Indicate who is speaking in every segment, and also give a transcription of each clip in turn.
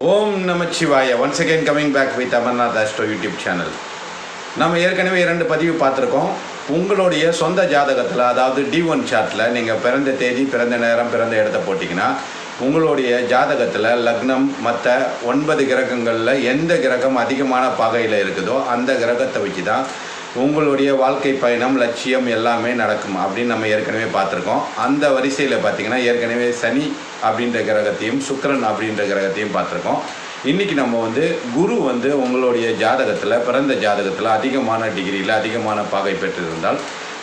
Speaker 1: Om Namachivaya. Once again coming back with Amarnath Astro YouTube channel நம்ம ஏற்கனவே இரண்டு பதிவு பார்த்துருக்கோம். உங்களுடைய சொந்த ஜாதகத்தில் அதாவது டி ஒன் சார்ட்டில் நீங்கள் பிறந்த தேதி பிறந்த நேரம் பிறந்த இடத்த போட்டிங்கன்னா உங்களுடைய ஜாதகத்தில் லக்னம் மற்ற ஒன்பது கிரகங்களில் எந்த கிரகம் அதிகமான பாகையில் இருக்குதோ அந்த கிரகத்தை வச்சு தான் உங்களுடைய வாழ்க்கை பயணம் லட்சியம் எல்லாமே நடக்கும் அப்படின்னு நம்ம ஏற்கனவே பார்த்துருக்கோம். அந்த வரிசையில் பார்த்தீங்கன்னா ஏற்கனவே சனி அப்படின்ற கிரகத்தையும் சுக்கிரன் அப்படின்ற கிரகத்தையும் பார்த்துருக்கோம். இன்றைக்கி நம்ம வந்து குரு வந்து உங்களுடைய ஜாதகத்தில் பிறந்த ஜாதகத்தில் அதிகமான டிகிரியில் அதிகமான பாகை பெற்றிருந்தால்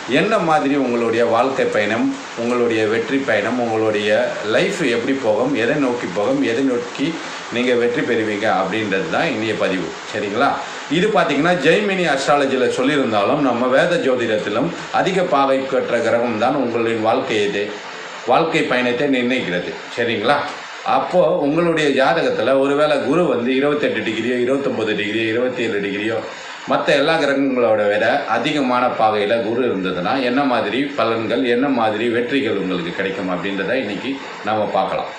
Speaker 1: என்ன மாதிரி உங்களுடைய வாழ்க்கை பயணம் உங்களுடைய வெற்றி பயணம் உங்களுடைய லைஃப் எப்படி போகும் எதை நோக்கி போகும் எதை நோக்கி நீங்கள் வெற்றி பெறுவீங்க அப்படின்றது தான் இன்றைய பதிவு. சரிங்களா? இது பார்த்தீங்கன்னா ஜெய்மினி அஸ்ட்ராலஜியில் சொல்லியிருந்தாலும் நம்ம வேத ஜோதிடத்திலும் அதிக பாவை பெற்ற கிரகம் தான் உங்களின் வாழ்க்கையை வாழ்க்கை பயணத்தை நிர்ணயிக்கிறது. சரிங்களா? அப்போது உங்களுடைய ஜாதகத்தில் ஒருவேளை குரு வந்து இருபத்தெட்டு டிகிரியோ இருபத்தொம்பது டிகிரியோ இருபத்தி ஏழு டிகிரியோ மற்ற எல்லா கிரகங்களோட விட அதிகமான பாகையில் குரு இருந்ததுன்னா என்ன மாதிரி பலன்கள் என்ன மாதிரி வெற்றிகள் உங்களுக்கு கிடைக்கும் அப்படின்றத இன்றைக்கி நாம் பார்க்கலாம்.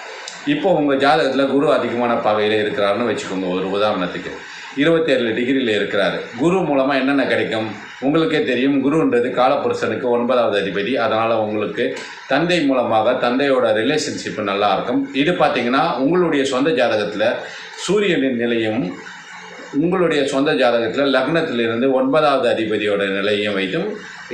Speaker 1: இப்போ உங்கள் ஜாதகத்தில் குரு அதிகமான பகையில் இருக்கிறாருன்னு வச்சுக்கோங்க ஒரு உதாரணத்துக்கு. இருபத்தேழு டிகிரியில் இருக்கிறார். குரு மூலமாக என்னென்ன கிடைக்கும்? உங்களுக்கே தெரியும் குருன்றது காலப்புருஷனுக்கு ஒன்பதாவது அதிபதி. அதனால் உங்களுக்கு தந்தை மூலமாக தந்தையோட ரிலேஷன்ஷிப் நல்லாயிருக்கும் இது பார்த்தீங்கன்னா உங்களுடைய சொந்த ஜாதகத்தில் சூரியனின் நிலையும் உங்களுடைய சொந்த ஜாதகத்தில் லக்னத்திலிருந்து ஒன்பதாவது அதிபதியோட நிலையும் வைத்தும்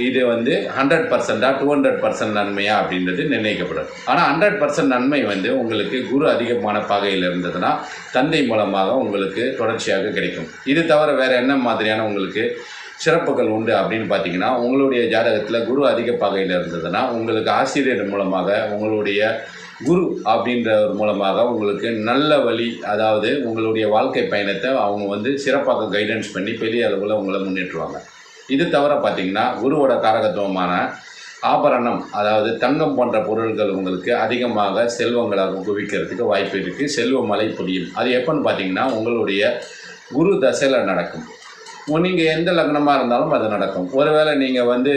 Speaker 1: இது வந்து ஹண்ட்ரட் பர்சண்டாக டூ ஹண்ட்ரட் பர்சன்ட் நன்மையா அப்படின்றது நிர்ணயிக்கப்படும். ஆனால் ஹண்ட்ரட் பர்சன்ட் நன்மை வந்து உங்களுக்கு குரு அதிகமான பாகையில் இருந்ததுன்னா தந்தை மூலமாக உங்களுக்கு தொடர்ச்சியாக கிடைக்கும். இது தவிர வேறு என்ன மாதிரியான உங்களுக்கு சிறப்புகள் உண்டு அப்படின்னு பார்த்தீங்கன்னா உங்களுடைய ஜாதகத்தில் குரு அதிக பாகையில் இருந்ததுன்னா உங்களுக்கு ஆசிரியர் மூலமாக உங்களுடைய குரு அப்படின்றவர் மூலமாக உங்களுக்கு நல்ல வழி அதாவது உங்களுடைய வாழ்க்கை பயணத்தை அவங்க வந்து சிறப்பாக கைடன்ஸ் பண்ணி பெரிய அளவில் உங்களை முன்னேற்றுவாங்க. இது தவிர பார்த்தீங்கன்னா குருவோட காரகத்துவமான ஆபரணம் அதாவது தங்கம் போன்ற பொருள்கள் உங்களுக்கு அதிகமாக செல்வங்களாக குவிக்கிறதுக்கு வாய்ப்பு இருக்குது செல்வ மழை பொழியும். அது எப்போன்னு பார்த்தீங்கன்னா உங்களுடைய குரு தசையில் நடக்கும். நீங்கள் எந்த லக்னமாக இருந்தாலும் அது நடக்கும். ஒருவேளை நீங்கள் வந்து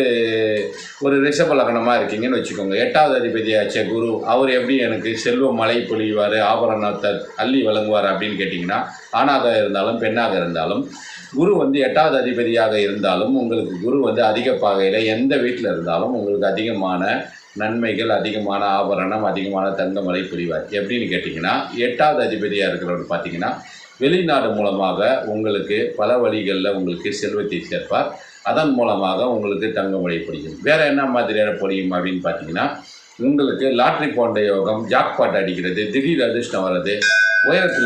Speaker 1: ஒரு ரிஷப லக்னமாக இருக்கீங்கன்னு வச்சுக்கோங்க. எட்டாவது அதிபதியாச்சே குரு. அவர் எப்படி எனக்கு செல்வ மழை பொழிவார் ஆபரணத்தை அள்ளி வழங்குவார் அப்படின்னு கேட்டிங்கன்னா ஆணாக இருந்தாலும் பெண்ணாக இருந்தாலும் குரு வந்து எட்டாவது அதிபதியாக இருந்தாலும் உங்களுக்கு குரு வந்து அதிக பாகையில் எந்த வீட்டில் இருந்தாலும் உங்களுக்கு அதிகமான நன்மைகள் அதிகமான ஆபரணம் அதிகமான தங்கமலை புரிவார் எப்படின்னு கேட்டிங்கன்னா எட்டாவது அதிபதியாக இருக்கிறவர் பார்த்தீங்கன்னா வெளிநாடு மூலமாக உங்களுக்கு பல வழிகளில் உங்களுக்கு செல்வத்தை சேர்ப்பார். அதன் மூலமாக உங்களுக்கு தங்கமலை பொழியும் வேறு என்ன மாதிரியான பொழியும் அப்படின்னு பார்த்தீங்கன்னா உங்களுக்கு லாட்ரி போன்ற யோகம் ஜாக்பாட் அடிக்கிறது திடீர் அதிர்ஷ்டம் வர்றது உயரத்தில்